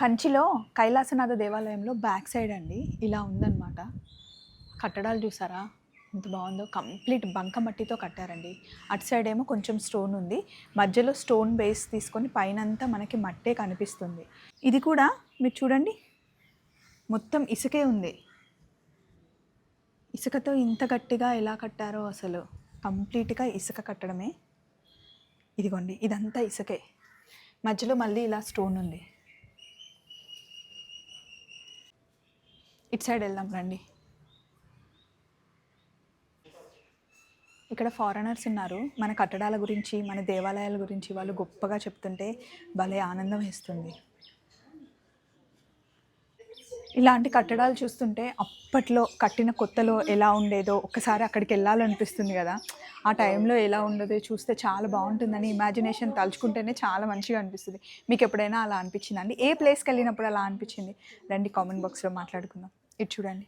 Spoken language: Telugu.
కంచిలో కైలాసనాథ దేవాలయంలో బ్యాక్ సైడ్ అండి. ఇలా ఉందన్నమాట. కట్టడాలు చూసారా? ఎంత బాగుందో. కంప్లీట్ బంకమట్టితో కట్టారండి. అటు సైడ్ ఏమో కొంచెం స్టోన్ ఉంది. మధ్యలో స్టోన్ బేస్ తీసుకొని పైనంతా మనకి మట్టే కనిపిస్తుంది. ఇది కూడా మీరు చూడండి. మొత్తం ఇసుకే ఉంది. ఇసుకతో ఇంత గట్టిగా ఎలా కట్టారో అసలు. కంప్లీట్గా ఇసుక కట్టడమే. ఇదిగోండి ఇదంతా ఇసుకే. మధ్యలో మళ్ళీ ఇలా స్టోన్ ఉంది. ఇటు సైడ్ వెళ్దాం రండి. ఇక్కడ ఫారెనర్స్ ఉన్నారు. మన కట్టడాల గురించి మన దేవాలయాల గురించి వాళ్ళు గొప్పగా చెప్తుంటే భలే ఆనందం వేస్తుంది. ఇలాంటి కట్టడాలు చూస్తుంటే అప్పట్లో కట్టిన కొత్తలో ఎలా ఉండేదో ఒక్కసారి అక్కడికి వెళ్ళాలనిపిస్తుంది కదా. ఆ టైంలో ఎలా ఉండదో చూస్తే చాలా బాగుంటుందని ఇమాజినేషన్ తలుచుకుంటేనే చాలా మంచిగా అనిపిస్తుంది. మీకు ఎప్పుడైనా అలా అనిపించిందండి ఏ ప్లేస్కి వెళ్ళినప్పుడు అలా అనిపించింది? రండి కామెంట్ బాక్స్లో మాట్లాడుకుందాం. ఇటు చూడండి.